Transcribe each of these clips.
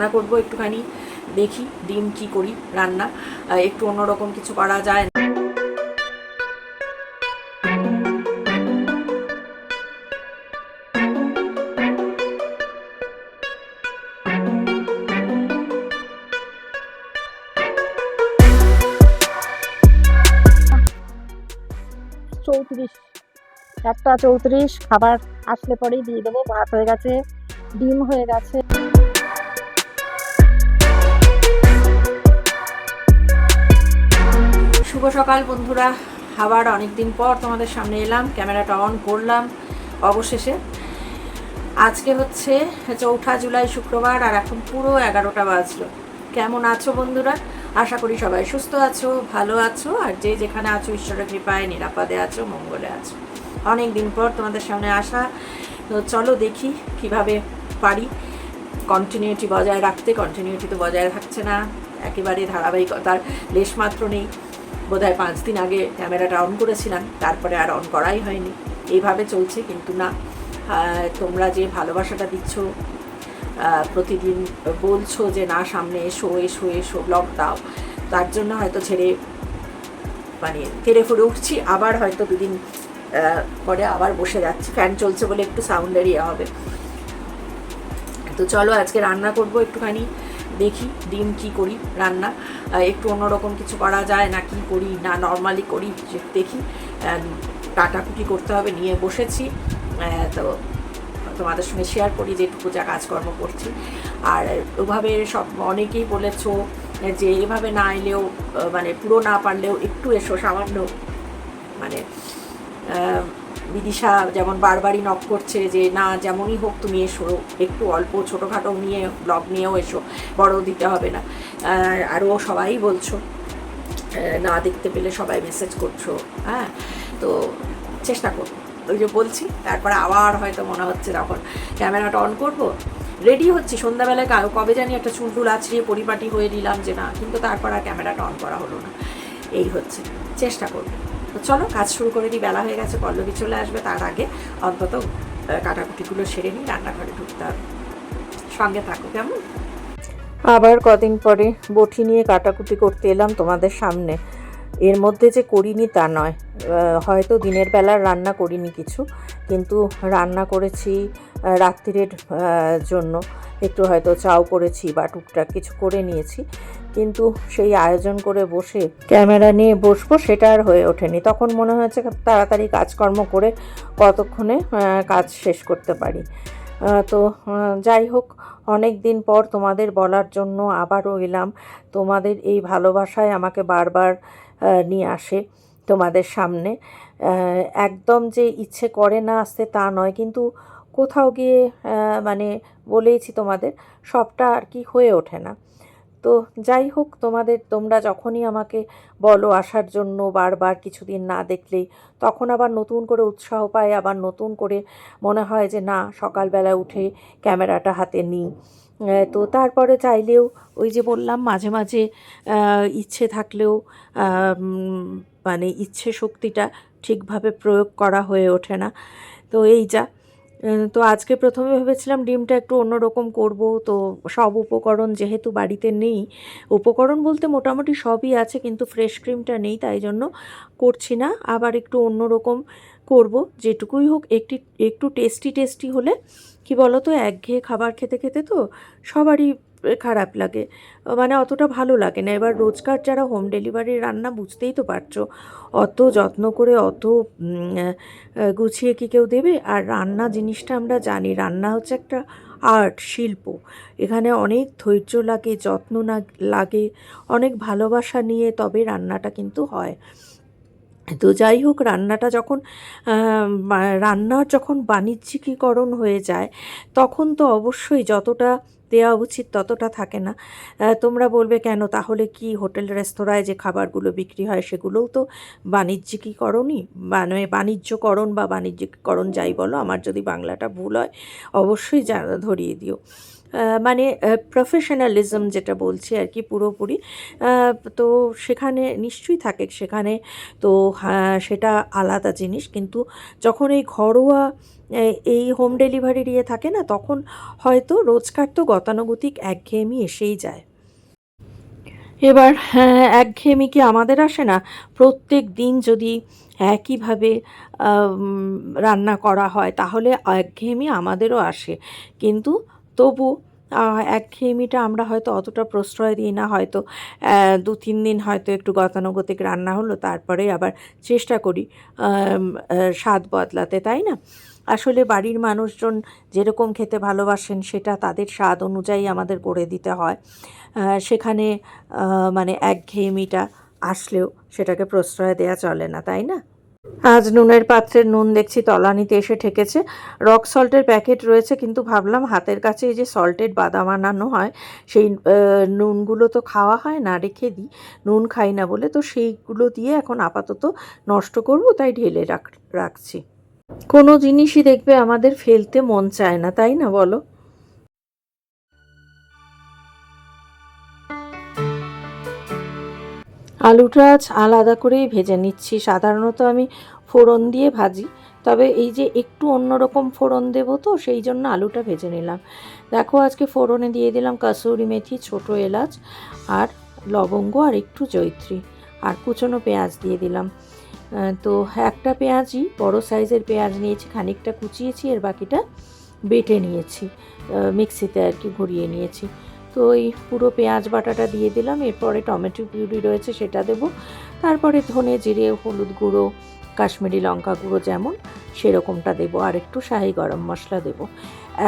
রান্না করব একটুখানি, দেখি ডিম কি করি, রান্না। একটু অন্যরকম কিছু করা যায় চৌত্রিশ। একটা চৌত্রিশ, খাবার আসলে পরেই দিয়ে দেবো, ভাত হয়ে গেছে, ডিম হয়ে গেছে। শুভ সকাল বন্ধুরা। আবার অনেক দিন পর তোমাদের সামনে এলাম, ক্যামেরাটা অন করলাম অবশেষে। আজকে হচ্ছে চৌঠা জুলাই শুক্রবার আর এখন পুরো এগারোটা বাজলো। কেমন আছো বন্ধুরা? আশা করি সবাই সুস্থ আছো, ভালো আছো, আর যে যেখানে আছো ঈশ্বরের কৃপায়, নিরাপদে আছো, মঙ্গলে আছো। অনেক দিন পর তোমাদের সামনে আসা। তো চলো দেখি কীভাবে পারি। কন্টিনিউটি বজায় রাখতে কন্টিনিউটি তো বজায় থাকছে না। একেবারে ধারাবাহিকতার লেশমাত্র নেই। বোধহয় পাঁচ দিন আগে ক্যামেরাটা অন করেছিলাম, তারপরে আর অন করাই হয়নি। এইভাবে চলছে, কিন্তু না তোমরা যে ভালোবাসাটা দিচ্ছ প্রতিদিন বলছো যে, না, সামনে এসো এসো এসো ব্লগ দাও। তার জন্য হয়তো ছেড়ে মানে তেড়ে ফুড়ে উঠছি, আবার হয়তো দুদিন পরে আবার বসে যাচ্ছি। ফ্যান চলছে বলে একটু সাউন্ডের ইয়ে হবে। তো চলো, আজকে রান্না করব একটুখানি। দেখি, ডিম কি করি, রান্না। একটু অন্যরকম কিছু করা যায় না কি করি, না নর্মালি করি দেখি। কাটাকুটি করতে হবে, নিয়ে বসেছি। তো তোমাদের সঙ্গে শেয়ার করি যেটুকু যা কাজকর্ম করছি। আর ওভাবে সব অনেকেই বলেছ যে এভাবে না এলেও মানে পুরো না পারলেও একটু এসো সামান্য মানে বিদিশা যেমন বারবারই নক করছে যে, না, যেমনই হোক তুমি এসো, একটু অল্প ছোটোখাটো নিয়ে ব্লগ নিয়েও এসো, বড় দিতে হবে না। আর আরও সবাই বলছো না দেখতে পেলে সবাই মেসেজ করছ। হ্যাঁ তো চেষ্টা করব ওই যে বলছি, তারপরে আবার হয়তো মনে হচ্ছে তখন ক্যামেরাটা অন করব। রেডি হচ্ছি, সন্ধ্যাবেলায় কবে জানি একটা চুল টুল আছড়িয়ে পরিপাটি হয়ে নিলাম যে, না, কিন্তু তারপর আর ক্যামেরাটা অন করা হলো না। এই হচ্ছে, চেষ্টা করব। তো চলো কাজ শুরু করে দিই বেলা হয়ে গেছে পল্লবী চলে আসবে তার আগে অন্তত কাটাকুটিগুলো সেরে নিই রান্নাঘরে ঢুকতে হবে। সঙ্গে থাকো কেমন? আবার কদিন পরে বটি নিয়ে কাটাকুটি করতে এলাম তোমাদের সামনে। এর মধ্যে যে করিনি তা নয়। হয়তো দিনের বেলার রান্না করিনি কিছু কিন্তু রান্না করেছি আহ, রাত্রিরের জন্য। একটু হয়তো চাও করেছি বা টুকটাক কিছু করে নিয়েছি। কিন্তু সেই আয়োজন করে বসে, ক্যামেরা নিয়ে বসবো সেটা আর হয়ে ওঠেনি। তখন মনে হয়েছে তাড়াতাড়ি কাজকর্ম করে কতক্ষণে কাজ শেষ করতে পারি। তো যাই হোক, অনেক দিন পর তোমাদের বলার জন্য আবারও এলাম। তোমাদের এই ভালোবাসায় আমাকে বারবার নিয়ে আসে তোমাদের সামনে। একদম যে ইচ্ছে করে না আসতে তা নয়, কিন্তু কোথাও গিয়ে মানে বলেইছি তোমাদের, সবটা আর কি হয়ে ওঠে না। তো যাই হোক, তোমাদের, তোমরা যখনই আমাকে বলো আসার জন্য বারবার কিছুদিন না দেখলেই, তখন আবার নতুন করে উৎসাহ পায় আবার নতুন করে মনে হয় যে না সকালবেলা উঠে ক্যামেরাটা হাতে নিই। তো তারপরে চাইলেও ওই যে বললাম, মাঝে মাঝে ইচ্ছে থাকলেও মানে ইচ্ছে শক্তিটা ঠিকভাবে প্রয়োগ করা হয়ে ওঠে না। তো এই যা তো আজকে প্রথমে ভেবেছিলাম ডিমটা একটু অন্যরকম করব, তো সব উপকরণ যেহেতু বাড়িতে নেই, উপকরণ বলতে মোটামুটি সবই আছে, কিন্তু ফ্রেশ ক্রিমটা নেই, তাই জন্য করছি না, আবার একটু অন্যরকম করব, যেটুকুই হোক একটি, একটু টেস্টি টেস্টি হলে, কি বলো তো একঘেয়ে খাবার খেতে খেতে তো সবারই খারাপ লাগে। মানে অতটা ভালো লাগে না। এবার রোজকার যারা হোম ডেলিভারি রান্না বুঝতেই তো পারছ, অত যত্ন করে, অত গুছিয়ে কি কেউ দেবে? আর রান্না জিনিসটা আমরা জানি, রান্না হচ্ছে একটা আর্ট শিল্প। এখানে অনেক ধৈর্য লাগে, যত্ন না- লাগে, অনেক ভালোবাসা নিয়ে তবে রান্নাটা কিন্তু হয়। তো যাই হোক, রান্নাটা যখন রান্নার যখন বাণিজ্যিকীকরণ হয়ে যায়, তখন তো অবশ্যই যতটা দেওয়া উচিত ততটা থাকে না। তোমরা বলবে কেন? তাহলে কি হোটেল, রেস্তোরাঁয় যে খাবারগুলো বিক্রি হয় সেগুলোও তো বাণিজ্যিকীকরণই? মানে বাণিজ্যকরণ বা বাণিজ্যিকীকরণ যাই বলো, আমার যদি বাংলাটা ভুল হয়, অবশ্যই ধরিয়ে দিও। মানে প্রফেশনালিজম যেটা বলছি আর কি পুরোপুরি তো সেখানে নিশ্চয়ই থাকে সেখানে তো হ্যাঁ, সেটা আলাদা জিনিস। কিন্তু যখন এই ঘরোয়া এই হোম ডেলিভারির ইয়ে থাকে না তখন হয়তো রোজকার তো গতানুগতিক একঘেয়েমি এসেই যায়। এবার হ্যাঁ, একঘেয়েমি কি আমাদের আসে না? প্রত্যেক দিন যদি একইভাবে রান্না করা হয় তাহলে একঘেয়েমি আমাদেরও আসে। কিন্তু তবু একঘেয়েমিটা আমরা হয়তো অতটা প্রশ্রয় দিই না। হয়তো দু তিন দিন হয়তো একটু গতানুগতিক রান্না হলো, তারপরে আবার চেষ্টা করি স্বাদ বদলাতে, তাই না? আসলে বাড়ির মানুষজন যেরকম খেতে ভালোবাসেন, সেটা তাদের স্বাদ অনুযায়ী আমাদের করে দিতে হয়। সেখানে মানে একঘেয়েমিটা আসলেও সেটাকে প্রশ্রয় দেওয়া চলে না, তাই না? আজ নুনের পাত্রের নুন দেখছি তলানিতে এসে ঠেকেছে। রক সল্টের প্যাকেট রয়েছে, কিন্তু ভাবলাম হাতের কাছে এই যে সল্টেড বাদাম আনানো হয়, সেই নুনগুলো তো খাওয়া হয় না, রেখে দিই। নুন খাই না বলে তো সেইগুলো দিয়ে এখন আপাতত নষ্ট করব, তাই ঢেলে রাখ, রাখছি। কোনো জিনিসই দেখবে আমাদের ফেলতে মন চায় না, তাই না বলো? আলুটা আলাদা করেই ভেজে নিচ্ছি। সাধারণত আমি ফোড়ন দিয়ে ভাজি, তবে এই যে একটু অন্যরকম ফোড়ন দেবো তো, সেই জন্য আলুটা ভেজে নিলাম। দেখো, আজকে ফোড়নে দিয়ে দিলাম কাসুরি মেথি, ছোটো এলাচ আর লবঙ্গ আর একটু জৈত্রী আর কুচনো পেঁয়াজ দিয়ে দিলাম। তো একটা পেঁয়াজই, বড় সাইজের পেঁয়াজ নিয়েছি, খানিকটা কুচিয়েছি, এর বাকিটা বেটে নিয়েছি মিক্সিতে আর কি ঘুরিয়ে নিয়েছি। তো এই পুরো পেঁয়াজ বাটাটা দিয়ে দিলাম, এরপরে টমেটো পিউরি রয়েছে সেটা দেবো। তারপরে ধনে জিরে, হলুদ গুঁড়ো, কাশ্মীরি লঙ্কা গুঁড়ো যেমন সেরকমটা দেবো, আর একটু শাহি গরম মশলা দেবো।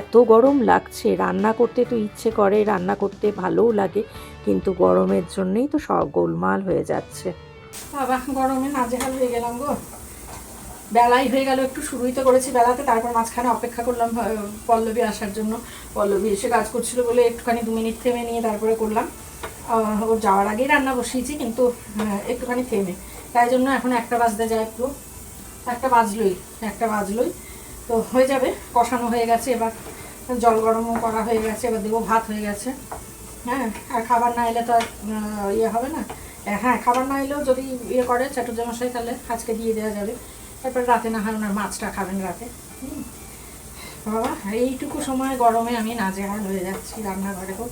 এত গরম লাগছে, রান্না করতে তো ইচ্ছে করে, রান্না করতে ভালোও লাগে, কিন্তু গরমের জন্যই তো সব গোলমাল হয়ে যাচ্ছে। বাবা, গরমে নাজেহাল হয়ে গেলাম গো। বেলাই হয়ে গেল একটু শুরুই তো করেছি বেলাতে তারপর মাঝখানে অপেক্ষা করলাম পল্লবী আসার জন্য। পল্লবী এসে কাজ করছিল বলে একটুখানি দু মিনিট থেমে নিয়ে তারপরে করলাম। আহ, ও যাওয়ার আগেই রান্না বসিয়েছি কিন্তু একটুখানি থেমে। তাই জন্য এখন একটা বাজতে যায় একটু একটা বাজলোই একটা বাজলোই। তো হয়ে যাবে কষানো হয়ে গেছে এবার জল গরমও করা হয়ে গেছে এবার দেবো ভাত হয়ে গেছে। হ্যাঁ আর খাবার না এলে তো আর ইয়ে হবে না। হ্যাঁ খাবার না এলেও যদি ইয়ে করে চাটুর্যমশাই তাহলে আজকে দিয়ে দেওয়া যাবে। তারপর রাতে না হয় ওনার মাছটা খাবেন রাতে। বাবা, এইটুকু সময় গরমে আমি নাজেহাল হয়ে যাচ্ছি রান্নাঘরে গো।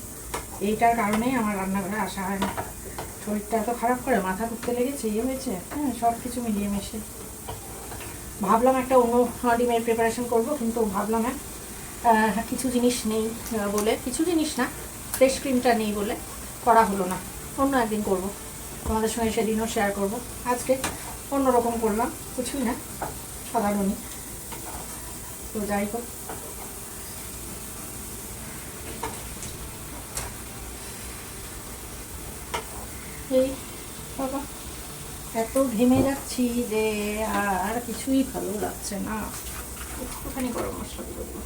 এইটার কারণেই আমার রান্নাঘরে আসা হয় না। শরীরটা এত খারাপ করে, মাথা ঘুরতে লেগেছে ইয়ে হয়েছে হ্যাঁ সব কিছু মিলিয়ে মিশে। ভাবলাম একটা অন্য ডিমের প্রিপারেশন করব, কিন্তু ভাবলাম হ্যাঁ কিছু জিনিস নেই বলে, কিছু জিনিস না ফ্রেশ ক্রিমটা নেই বলে করা হলো না। অন্য একদিন করব। তোমাদের সঙ্গে সেদিনও শেয়ার করব। আজকে অন্যরকম করলাম, কিছুই না, সাধারণই। তো যাই হোক। এই, বাবা, এত ঘেমে যাচ্ছি যে আর কিছুই ভালো লাগছে না। একটুখানি গরম মশলা দিয়ে দেবো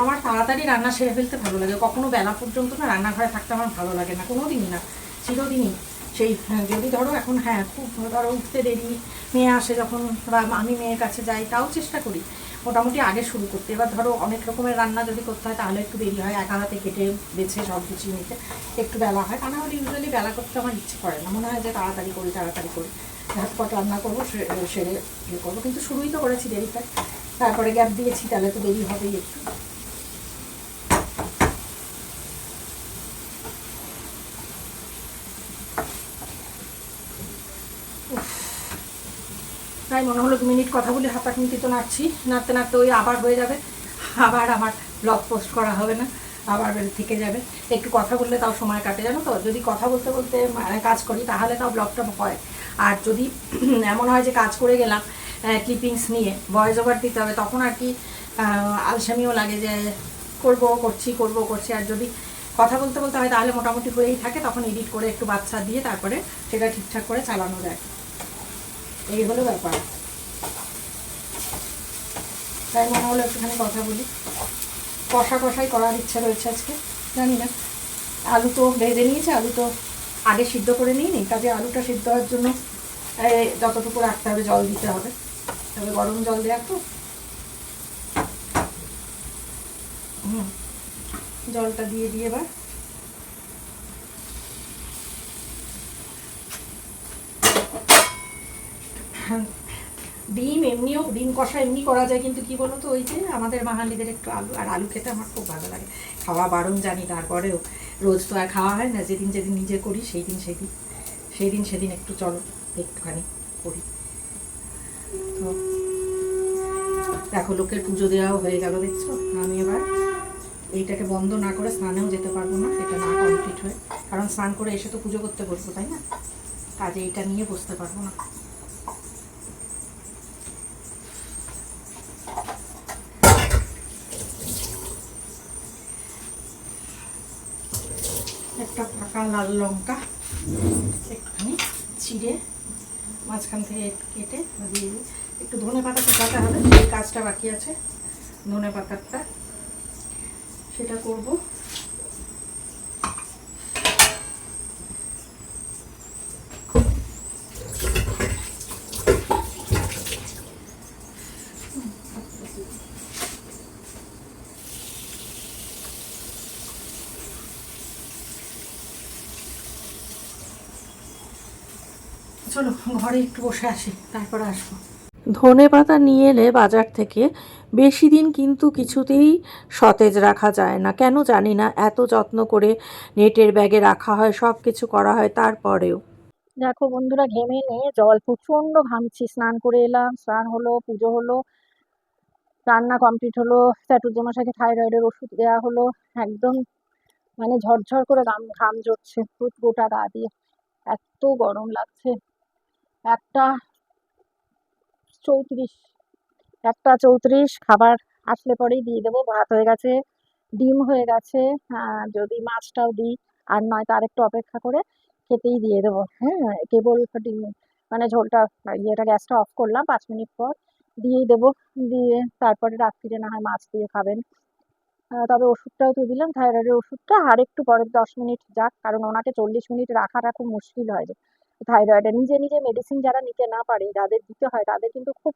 আমার তাড়াতাড়ি রান্না সেরে ফেলতে ভালো লাগে। কখনো বেলা পর্যন্ত না রান্নাঘরে থাকতে আমার ভালো লাগে না কোনো দিনই না চিরদিনই সেই হ্যাঁ, যদি ধরো এখন হ্যাঁ খুব ধরো উঠতে দেরি মেয়ে আসে যখন বা আমি মেয়ের কাছে যাই তাও চেষ্টা করি। মোটামুটি আগে শুরু করতে। এবার ধরো অনেক রকমের রান্না যদি করতে হয় তাহলে একটু দেরি হয় একা হাতে কেটে বেছে সব কিছু নিতে একটু বেলা হয়। না হলে ইউজুয়ালি বেলা করতে আমার ইচ্ছে করে না। মনে হয় যে তাড়াতাড়ি করি তাড়াতাড়ি করি। ঝটপট রান্না করব সেরে ইয়ে করব। কিন্তু শুরুই তো করেছি দেরিতে। তারপরে গ্যাপ দিয়েছি তাহলে তো দেরি হবেই একটু। তাই মনে হলো দু মিনিট কথা বলে হাত মিনিট তো নাড়ছি নাড়তে নাড়তে ওই আবার হয়ে যাবে। আবার আমার ব্লগ পোস্ট করা হবে না, আবার থেকে যাবে। একটু কথা বললে তাও সময় কাটে, জানো তো? যদি কথা বলতে বলতে মানে কাজ করি, তাহলে তাও ব্লগটা হয়। আর যদি এমন হয় যে কাজ করে গেলাম ক্লিপিংস নিয়ে ভয়েস ওভার দিতে হবে, তখন আর কি আলসামিও লাগে যে করব, করছি করব, করছি। আর যদি কথা বলতে বলতে হয়, তাহলে মোটামুটি হয়েই থাকে, তখন এডিট করে একটু বাচ্চা দিয়ে তারপরে সেটা ঠিকঠাক করে চালানো যায়। এই হলো ব্যাপার। তাই মনে হলো একটুখানি কথা বলি। কষা কষাই করার ইচ্ছা রয়েছে আজকে, জানি না। আলু তো ভেজে নিয়েছে, আলু তো আগে সিদ্ধ করে নিই নি কাজে আলুটা সিদ্ধ হওয়ার জন্য যতটুকু রাখতে হবে জল দিতে হবে। তবে গরম জল দেওয়া তো। জলটা দিয়ে দিয়ে এবার। ডিম এমনিও, ডিম কষা এমনি করা যায়, কিন্তু কি বলো তো ওই যে আমাদের বাঙালিদের একটু আলু, আর আলু খেতে আমার খুব ভালো লাগে। খাওয়া বারণ জানি, তারপরেও রোজ তো আর খাওয়া হয় না, যেদিন যেদিন নিজে করি সেই দিন সেদিন সেই দিন সেদিন একটু চলো, একটুখানি করি। তো দেখো, লোকের পুজো দেওয়াও হয়ে গেল, দেখছ? আমি এবার এইটাকে বন্ধ না করে স্নানেও যেতে পারব না, এটা না কমপ্লিট হয়ে। কারণ স্নান করে এসে তো পুজো করতে বসবো, তাই না? কাজে এইটা নিয়ে বসতে পারব না। পাকা লাল লঙ্কা। একটুখানি চিড়ে মাঝখান থেকে কেটে দিয়ে দিই। একটু ধনে পাতা শুকাতে হবে সেই কাজটা বাকি আছে। ধনে পাতাটা সেটা করব। চলো ঘরে একটু বসে আসি তারপরে আসব। ধনে পাতা নিয়ে এলে বাজার থেকে বেশি দিন কিন্তু কিছুতেই সতেজ রাখা যায় না। কেন জানি না এত যত্ন করে নেটের ব্যাগে রাখা হয় সব কিছু করা হয় তারপরেও। দেখো বন্ধুরা ঘেমে নিয়ে জল প্রচণ্ড ঘামছি স্নান করে এলাম স্নান হলো পুজো হলো রান্না কমপ্লিট হলো চ্যাটুর্যমশাইকে থাইরয়েডের ওষুধ দেওয়া হলো একদম মানে ঝরঝর করে ঘাম ঘাম ঝরছে পুরো গোটা গা দিয়ে। এত গরম লাগছে। একটা চৌত্রিশ একটা চৌত্রিশ, খাবার আসলে পরেই দিয়ে দেবো, ভাত হয়ে গেছে, ডিম হয়ে গেছে যদি মাছটাও দিই, আর নয় তার একটু অপেক্ষা করে খেতেই দিয়ে দেবো হ্যাঁ কেবল ডিম মানে ঝোলটা, ইয়েটা গ্যাসটা অফ করলাম পাঁচ মিনিট পর, দিয়েই দেবো, দিয়ে তারপরে রাত্রিরে না হয় মাছ দিয়ে খাবেন। তবে ওষুধটাও তো দিলাম, থাইরয়েডের ওষুধটা, আর একটু পরে দশ মিনিট যাক, কারণ ওনাকে চল্লিশ মিনিট রাখাটা খুব মুশকিল হয় থাইরয়েডে নিজে নিজে মেডিসিন যারা নিতে না পারে, যাদের দিতে হয়, তাদের কিন্তু খুব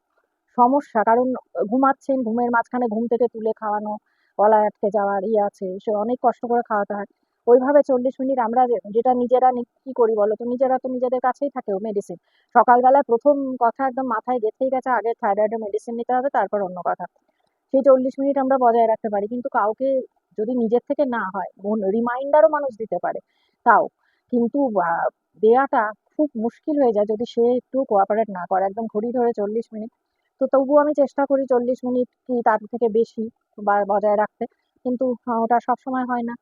সমস্যা। কারণ ঘুমাচ্ছেন, ঘুমের মাঝখানে ঘুম থেকে তুলে খাওয়ানো, গলায় আটকে যাওয়ার ইয়ে আছে, সে অনেক কষ্ট করে খাওয়াতে হয়। ওইভাবে চল্লিশ মিনিট আমরা যেটা নিজেরা কি করি বলো তো? নিজেরা তো নিজেদের কাছেই থাকে ও মেডিসিন সকালবেলায় প্রথম কথা একদম মাথায় গেঁথেই গেছে, আগে থাইরয়েডের মেডিসিন নিতে হবে, তারপর অন্য কথা। সেই চল্লিশ মিনিট আমরা বজায় রাখতে পারি। কিন্তু কাউকে যদি নিজের থেকে না হয়, রিমাইন্ডারও মানুষ দিতে পারে, তাও। কিন্তু দেয়াটা খুব মুশকিল হয়ে যায় যদি সে একটু কোঅপারেট না করে। একদম ঘড়ি ধরে চল্লিশ মিনিট। তো তবুও আমি চেষ্টা করি চল্লিশ মিনিট কি তার থেকে বেশি বা বজায় রাখতে। কিন্তু আহ, ওটা সবসময় হয় না।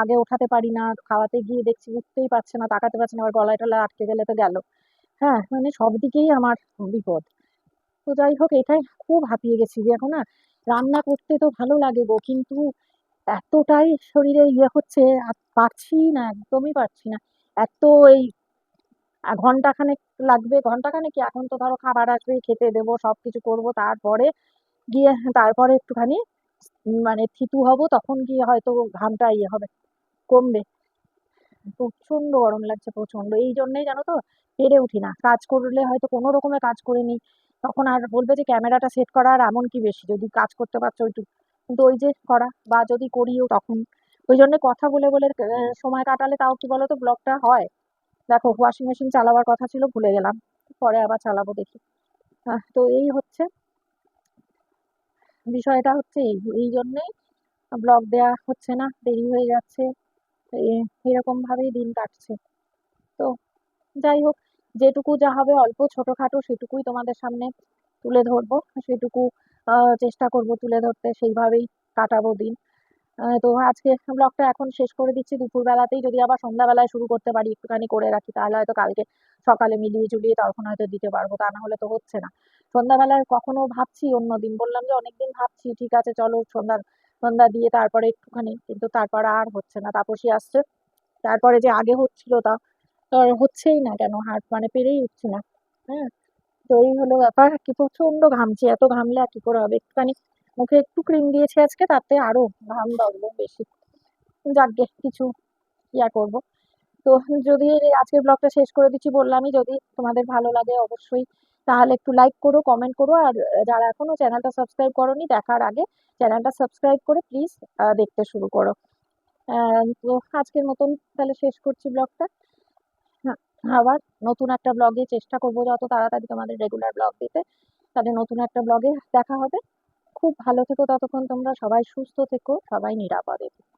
আগে ওঠাতে পারি না খাওয়াতে গিয়ে দেখছি উঠতেই পারছে না তাকাতে পারছে না আবার গলায় টলায় আটকে গেলে তো গেল। হ্যাঁ মানে সব দিকেই আমার বিপদ। তো যাই হোক এটাই খুব হাঁপিয়ে গেছি যে এখন না রান্না করতে তো ভালো লাগে গো কিন্তু এতটাই শরীরে ইয়ে হচ্ছে আর পারছি না একদমই পারছি না। এত এই ঘন্টাখানেক লাগবে, ঘন্টাখানেক কি? এখন তো ধরো খাবার আসবে, খেতে দেবো সব কিছু করব, তারপরে গিয়ে, তারপরে একটুখানি মানে থিতু হব, তখন গিয়ে হয়তো ঘামটা ইয়ে হবে, কমবে। প্রচণ্ড গরম লাগছে প্রচণ্ড এই জন্যই জানো তো, পেরে উঠি না। কাজ করলে হয়তো কোনো রকমে কাজ করে নিই তখন আর বলবে যে ক্যামেরাটা সেট করা আর এমন কি বেশি? যদি কাজ করতে পারছ ওইটুকু কিন্তু ওই যে করা, বা যদি করিও তখন। ওই জন্য কথা বলে বলে সময় কাটালে তাও কি বলো তো ব্লগটা হয়। দেখো ওয়াশিং মেশিন চালাবার কথা ছিল, ভুলে গেলাম। পরে আবার চালাবো দেখি। তো এই হচ্ছে বিষয়টা হচ্ছে এই। এই জন্যেই ব্লগ দেওয়া হচ্ছে না, দেরি হয়ে যাচ্ছে। এ- এরকম ভাবেই দিন কাটছে। তো যাই হোক, যেটুকু যা হবে অল্প, ছোটোখাটো সেটুকুই তোমাদের সামনে তুলে ধরবো। সেটুকু চেষ্টা করব তুলে ধরতে। সেইভাবেই কাটাবো দিন। তো আজকে ব্লগটা এখন শেষ করে দিচ্ছি। দুপুরবেলাতেই যদি আবার সন্ধ্যাবেলায় শুরু করতে পারি, একটুখানি করে রাখি, তাহলে হয়তো কালকে সকালে মিলিয়ে ঝুলিয়ে তখন হয়তো দিতে পারব, তা না হলে তো হচ্ছে না। সন্ধ্যাবেলায় কখনো ভাবছি অন্য দিন বললাম যে অনেকদিন ভাবছি, ঠিক আছে, চলো সন্ধ্যা সন্ধ্যা দিয়ে তারপরে একটুখানি, কিন্তু তারপর আর হচ্ছে না, তাপসী আসছে। তারপরে যে আগে হচ্ছিল তা হচ্ছেই না কেন হাট মানে পেরেই উঠছি না। হ্যাঁ তো এই হলো ব্যাপার, কি প্রচণ্ড ঘামছি, এত ঘামলে আর কি করে হবে? একটুখানি মুখে একটু ক্রিম দিয়েছি আজকে, তাতে আরও ঘাম দরবো বেশি। যাকগে, কিছু ইয়া করব। তো যদি আজকের ব্লগটা শেষ করে দিচ্ছি বললামই, যদি তোমাদের ভালো লাগে অবশ্যই। তাহলে একটু লাইক করো কমেন্ট করো, আর যারা এখনও চ্যানেলটা সাবস্ক্রাইব করোনি, দেখার আগে চ্যানেলটা সাবস্ক্রাইব করে প্লিজ দেখতে শুরু করো। তো আজকের মতন তাহলে শেষ করছি ব্লগটা আবার নতুন একটা ব্লগে চেষ্টা করব যত তাড়াতাড়ি তোমাদের রেগুলার ব্লগ দিতে। তাহলে নতুন একটা ব্লগে দেখা হবে। খুব ভালো থেকো ততক্ষণ তোমরা সবাই সুস্থ থেকো সবাই নিরাপদে থেকো।